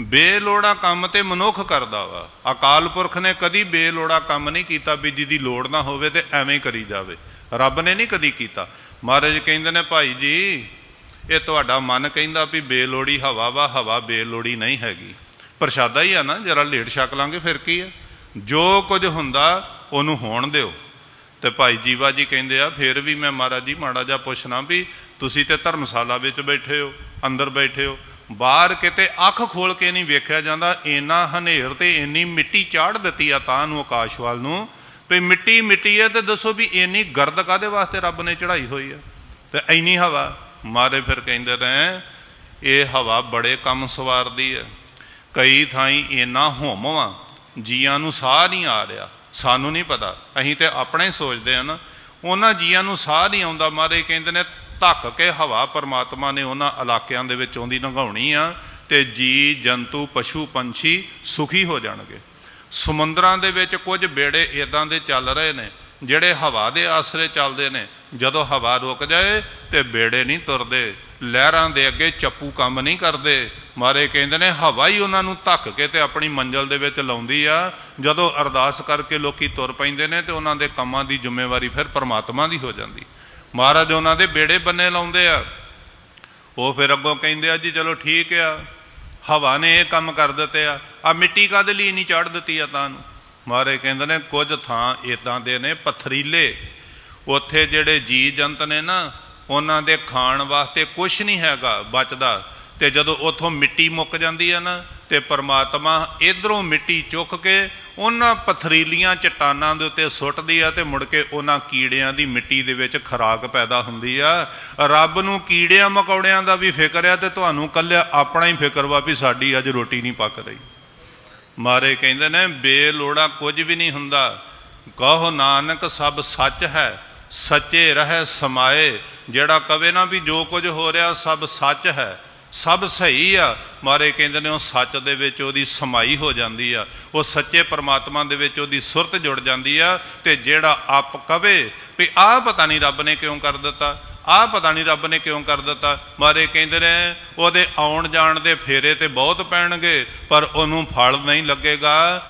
ਬੇਲੋੜਾ ਕੰਮ ਤੇ ਮਨੁੱਖ ਕਰਦਾ ਵਾ। ਅਕਾਲ ਪੁਰਖ ਨੇ ਕਦੀ ਬੇਲੋੜਾ ਕੰਮ ਨਹੀਂ ਕੀਤਾ ਵੀ ਜਿਹਦੀ ਲੋੜ ਨਾ ਹੋਵੇ ਤੇ ਐਵੇਂ ਕਰੀ ਜਾਵੇ। ਰੱਬ ਨੇ ਨਹੀਂ ਕਦੀ ਕੀਤਾ। ਮਹਾਰਾਜ ਕਹਿੰਦੇ ਨੇ, ਭਾਈ ਜੀ, ਇਹ ਤੁਹਾਡਾ ਮਨ ਕਹਿੰਦਾ ਵੀ ਬੇਲੋੜੀ ਹਵਾ ਵਾ, ਹਵਾ ਬੇਲੋੜੀ ਨਹੀਂ ਹੈਗੀ। ਪ੍ਰਸ਼ਾਦਾ ਹੀ ਆ ਨਾ, ਜਰਾ ਲੇਟ ਛਕ ਲਾਂਗੇ, ਫਿਰ ਕੀ ਆ? ਜੋ ਕੁਝ ਹੁੰਦਾ, ਉਹਨੂੰ ਹੋਣ ਦਿਓ। ਤੇ ਭਾਈ ਜੀਵਾ ਜੀ ਕਹਿੰਦੇ ਆ, ਫਿਰ ਵੀ ਮੈਂ ਮਹਾਰਾਜ ਜੀ ਮਾੜਾ ਜਿਹਾ ਪੁੱਛਣਾ ਵੀ ਤੁਸੀਂ ਤੇ ਧਰਮਸ਼ਾਲਾ ਵਿੱਚ ਬੈਠੇ ਹੋ, ਅੰਦਰ ਬੈਠੇ ਹੋ ਬਾਹਰ ਕਿਤੇ ਅੱਖ ਖੋਲ ਕੇ ਨਹੀਂ ਵੇਖਿਆ ਜਾਂਦਾ, ਇੰਨਾ ਹਨੇਰ ਤੇ ਇੰਨੀ ਮਿੱਟੀ ਚਾੜ ਦਿੱਤੀ ਆ ਤਾਂ ਨੂੰ ਆਕਾਸ਼ ਵੱਲ ਨੂੰ, ਵੀ ਮਿੱਟੀ ਮਿੱਟੀ ਹੈ ਤੇ ਦੱਸੋ ਵੀ ਇੰਨੀ ਗਰਦ ਕਾਦੇ ਵਾਸਤੇ ਰੱਬ ਨੇ ਚੜਾਈ ਹੋਈ ਹੈ ਤੇ ਇੰਨੀ ਹਵਾ, ਮਾਰੇ ਫਿਰ ਕਹਿੰਦੇ ਨੇ, ਇਹ ਹਵਾ ਬੜੇ ਕੰਮ ਸਵਾਰਦੀ ਹੈ ਕਈ ਥਾਈਂ ਇੰਨਾ ਹੋਮਵਾ ਜੀਆਂ ਨੂੰ ਸਾਹ ਨਹੀਂ ਆ ਰਿਹਾ, ਸਾਨੂੰ ਨਹੀਂ ਪਤਾ। ਅਸੀਂ ਤੇ ਆਪਣੇ ਸੋਚਦੇ ਹਾਂ ਨਾ, ਉਹਨਾਂ ਜੀਆਂ ਨੂੰ ਸਾਹ ਨਹੀਂ ਆਉਂਦਾ, ਮਾਰੇ ਕਹਿੰਦੇ ਨੇ ਧੱਕ ਕੇ ਹਵਾ ਪਰਮਾਤਮਾ ਨੇ ਉਹਨਾਂ ਇਲਾਕਿਆਂ ਦੇ ਵਿੱਚ ਆਉਂਦੀ ਲੰਘਾਉਣੀ ਆ ਤੇ ਜੀ ਜੰਤੂ, ਪਸ਼ੂ, ਪੰਛੀ ਸੁਖੀ ਹੋ ਜਾਣਗੇ। ਸਮੁੰਦਰਾਂ ਦੇ ਵਿੱਚ ਕੁਝ ਬੇੜੇ ਇਦਾਂ ਦੇ ਚੱਲ ਰਹੇ ਨੇ, ਜਿਹੜੇ ਹਵਾ ਦੇ ਆਸਰੇ ਚੱਲਦੇ ਨੇ। ਜਦੋਂ ਹਵਾ ਰੁਕ ਜਾਏ ਤੇ ਬੇੜੇ ਨਹੀਂ ਤੁਰਦੇ, ਲਹਿਰਾਂ ਦੇ ਅੱਗੇ ਚੱਪੂ ਕੰਮ ਨਹੀਂ ਕਰਦੇ। ਮਾਰੇ ਕਹਿੰਦੇ ਨੇ, ਹਵਾ ਹੀ ਉਹਨਾਂ ਨੂੰ ਧੱਕ ਕੇ ਤੇ ਆਪਣੀ ਮੰਜ਼ਲ ਦੇ ਵਿੱਚ ਲਾਉਂਦੀ ਆ। ਜਦੋਂ ਅਰਦਾਸ ਕਰਕੇ ਲੋਕੀ ਤੁਰ ਪੈਂਦੇ ਨੇ ਤੇ ਉਹਨਾਂ ਦੇ ਕੰਮਾਂ ਦੀ ਜ਼ਿੰਮੇਵਾਰੀ ਫਿਰ ਪਰਮਾਤਮਾ ਦੀ ਹੋ ਜਾਂਦੀ। ਮਹਾਰਾਜ ਉਹਨਾਂ ਦੇ ਬੇੜੇ ਬੰਨੇ ਲਾਉਂਦੇ ਆ। ਉਹ ਫਿਰ ਅੱਗੋਂ ਕਹਿੰਦੇ ਆ, ਜੀ ਚਲੋ ਠੀਕ ਆ। ਹਵਾ ਨੇ ਇਹ ਕੰਮ ਕਰ ਦਿੱਤੇ ਆ। ਆ ਮਿੱਟੀ ਕਾਦੇ ਲਈ ਨਹੀਂ ਚੜ ਦਿੱਤੀ ਆ ਤਾਂ ਨੂੰ? ਮਹਾਰਾਜ ਕਹਿੰਦੇ ਨੇ, ਕੁਝ ਥਾਂ ਇਦਾਂ ਦੇ ਨੇ, ਪਥਰੀਲੇ। ਉੱਥੇ ਜਿਹੜੇ ਜੀ ਜੰਤ ਨੇ ਨਾ, ਉਹਨਾਂ ਦੇ ਖਾਣ ਵਾਸਤੇ ਕੁਝ ਨਹੀਂ ਹੈਗਾ ਬਚਦਾ। ਤੇ ਜਦੋਂ ਉਥੋਂ ਮਿੱਟੀ ਮੁੱਕ ਜਾਂਦੀ ਆ ਨਾ, ਤੇ ਪਰਮਾਤਮਾ ਇਧਰੋਂ ਮਿੱਟੀ ਚੁੱਕ ਕੇ ਉਹਨਾਂ ਪਥਰੀਲੀਆਂ ਚਟਾਨਾਂ ਦੇ ਉੱਤੇ ਸੁੱਟਦੀ ਆ ਤੇ ਮੁੜ ਕੇ ਉਹਨਾਂ ਕੀੜਿਆਂ ਦੀ ਮਿੱਟੀ ਦੇ ਵਿੱਚ ਖਰਾਕ ਪੈਦਾ ਹੁੰਦੀ ਆ। ਰੱਬ ਨੂੰ ਕੀੜਿਆਂ ਮਕੌੜਿਆਂ ਦਾ ਵੀ ਫਿਕਰ ਆ ਤੇ ਤੁਹਾਨੂੰ ਕੱਲਿਆ ਆਪਣਾ ਹੀ ਫਿਕਰ ਵਾ ਵੀ ਸਾਡੀ ਅੱਜ ਰੋਟੀ ਨਹੀਂ ਪੱਕ ਰਹੀ। ਮਾਰੇ ਕਹਿੰਦੇ ਨੇ, ਬੇਲੋੜਾ ਕੁਝ ਵੀ ਨਹੀਂ ਹੁੰਦਾ। ਕਹੋ ਨਾਨਕ ਸਭ ਸੱਚ ਹੈ, ਸੱਚੇ ਰਹਿ ਸਮਾਏ। ਜਿਹੜਾ ਕਵੇ ਨਾ ਵੀ ਜੋ ਕੁਝ ਹੋ ਰਿਹਾ ਸਭ ਸੱਚ ਹੈ। ਸਭ ਸਹੀ ਆ। ਮਾਰੇ ਕਹਿੰਦੇ ਨੇ ਉਹ ਸੱਚ ਦੇ ਵਿੱਚ ਉਹਦੀ ਸਮਾਈ ਹੋ ਜਾਂਦੀ ਆ। ਉਹ ਸੱਚੇ ਪਰਮਾਤਮਾ ਦੇ ਵਿੱਚ ਉਹਦੀ ਸੁਰਤ ਜੁੜ ਜਾਂਦੀ ਆ ਤੇ ਜਿਹੜਾ ਆਪ ਕਵੇ ਵੀ ਆਹ ਪਤਾ ਨਹੀਂ ਰੱਬ ਨੇ ਕਿਉਂ ਕਰ ਦਿੱਤਾ, ਆਹ ਪਤਾ ਨਹੀਂ ਰੱਬ ਨੇ ਕਿਉਂ ਕਰ ਦਿੱਤਾ। ਮਾਰੇ ਕਹਿੰਦੇ ਨੇ ਉਹਦੇ ਆਉਣ ਜਾਣ ਦੇ ਫੇਰੇ ਤੇ ਬਹੁਤ ਪੈਣਗੇ, ਪਰ ਉਹਨੂੰ ਫਲ ਨਹੀਂ ਲੱਗੇਗਾ।